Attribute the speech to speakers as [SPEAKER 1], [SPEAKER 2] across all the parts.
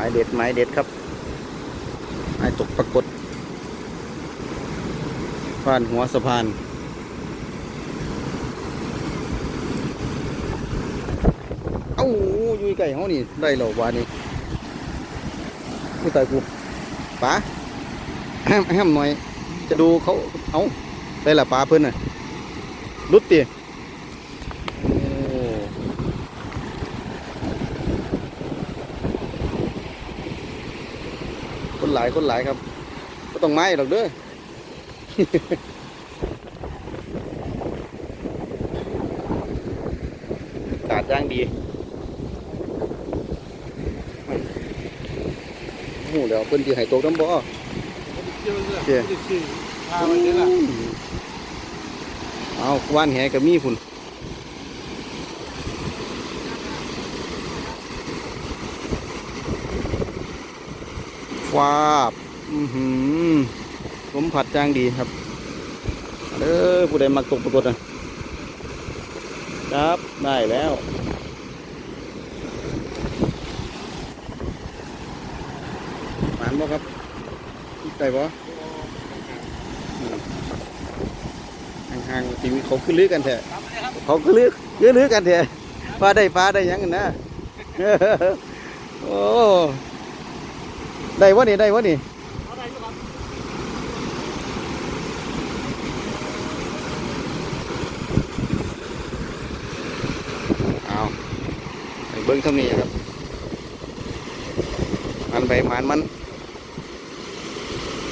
[SPEAKER 1] ายเด็ดไม้เด็ดครับไม้ตกปรากฏผ่านหัวสะพานเอ้าอยู่ใกล้เขานี่ได้แล้ววานี่ผู้ตายกูป๋าแฮมแฮมหน่อย จะดูเขาเอาได้ละปลาเพิ่นน่ะรุดตี คนหลายคนหลายครับก็ต้องไม้หรอกเด้ออากาศย่างดีโอ้โหเดี๋ยวเพิ่นสิให้ตกน้ำบ่
[SPEAKER 2] เจ้าพาไปเจ้าล่ะ
[SPEAKER 1] เอาว่านแหกับมีพุ่น ฟาบอือหือลมผัดจ้างดีครับเด้อผู้ใดมักตกปรากฏนะครับ ได้แล้วหมานบ่ครับได้บ่ห่างๆทีวีเขาคือลือกันแท้เขาคือลือลือลือกันแท้ปลาได้ปลาได้ยังกันนะโอ้ ได้วะนี่ได้วะนี่เอาไปเบิ้งเท่านี้ครับ มันไปมันมัน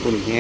[SPEAKER 1] คุณแฮ